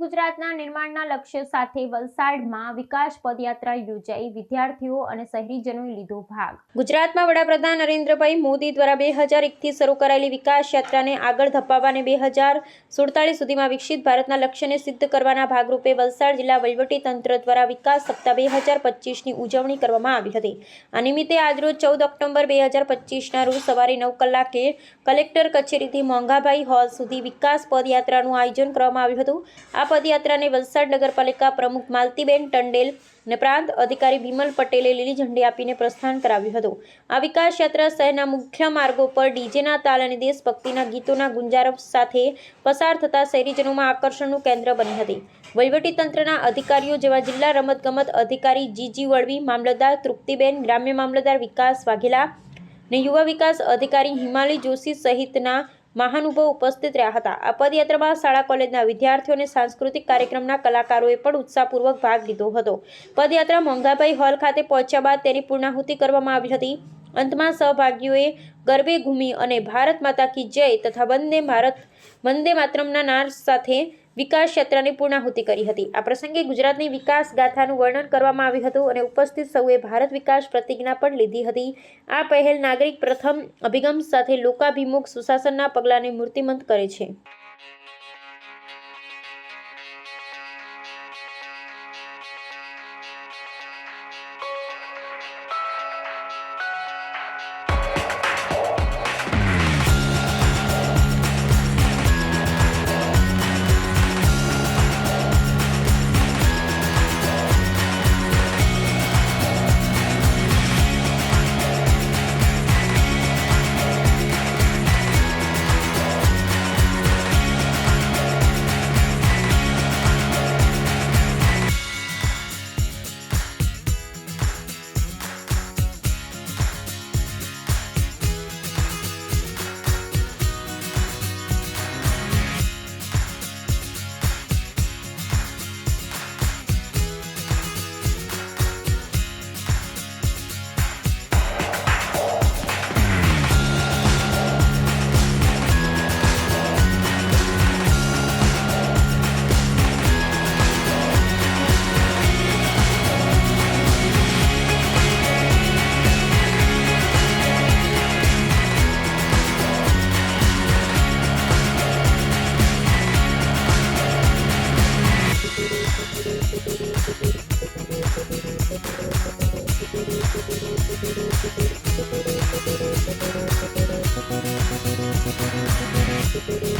ગુજરાતના નિર્માણના લક્ષ્ય સાથે વલસાડમાં વિકાસ પદયાત્રા યોજાઈ. વિદ્યાર્થીઓ અને શહેરીજનોએ લીધો ભાગ. ગુજરાતમાં વડાપ્રધાન નરેન્દ્રભાઈ મોદી દ્વારા બે હજાર એકથી શરૂ કરાયેલી વિકાસ યાત્રાને આગળ ધપાવવાને બે હજાર સુડતાલીસ સુધીમાં વિકસિત ભારતના લક્ષ્યને સિદ્ધ કરવાના ભાગરૂપે વલસાડ જિલ્લા તંત્ર દ્વારા વિકાસ સપ્તાહ બે હજાર પચીસની ઉજવણી કરવામાં આવી હતી. આ નિમિત્તે આજરોજ ચૌદ ઓક્ટોબર બે હજાર પચીસના રોજ સવારે નવ કલાકે કલેક્ટર કચેરીથી મોંઘાભાઈ હોલ સુધી વિકાસ પદયાત્રાનું આયોજન કરવામાં આવ્યું હતું. આ પદયાત્રાને વલસાડ નગરપાલિકા પ્રમુખ માલતીબેન ટંડેલ અને પ્રાંત અધિકારી બિમલ પટેલે લીલી ઝંડી આપીને પ્રસ્થાન કરાવ્યું હતું. આ વિકાસ યાત્રા શહેરના મુખ્ય માર્ગો પર ડીજેના તાલ અને દેશભક્તિના ગીતોના ગુંજારવ સાથે પસાર થતા શહેરીજનોમાં આકર્ષણનું કેન્દ્ર બની હતી. તંત્રના અધિકારીઓ જેવા જિલ્લા રમતગમત અધિકારી જીજી વળવી, મામલતદાર તૃપ્તિબેન, ગ્રામ્ય મામલતદાર વિકાસ વાઘેલા અને યુવા વિકાસ અધિકારી હિમાલી જોશી સહિતના મહાનુભાવો ઉપસ્થિત રહ્યા હતા. આ પદયાત્રામાં શાળા, કોલેજના વિદ્યાર્થીઓ અને સાંસ્કૃતિક કાર્યક્રમના કલાકારોએ પણ ઉત્સાહપૂર્વક ભાગ લીધો હતો. પદયાત્રા મંગાભાઈ હોલ ખાતે પહોંચ્યા બાદ તેની પૂર્ણાહુતિ કરવામાં આવી હતી. અંતમાં સહભાગીઓએ ગરબે ઘૂમી અને ભારત માતા કી જય તથા વંદે ભારત વંદે માતરમના નાર સાથે વિકાસ ક્ષેત્રની પૂર્ણાહુતિ કરી હતી. આ પ્રસંગે ગુજરાતની વિકાસ ગાથાનું વર્ણન કરવામાં આવ્યું હતું અને ઉપસ્થિત સૌએ ભારત વિકાસ પ્રતિજ્ઞા પણ લીધી હતી. આ પહેલ નાગરિક પ્રથમ અભિગમ સાથે લોકાભિમુખ સુશાસનના પગલાંને મૂર્તિમંત કરે છે.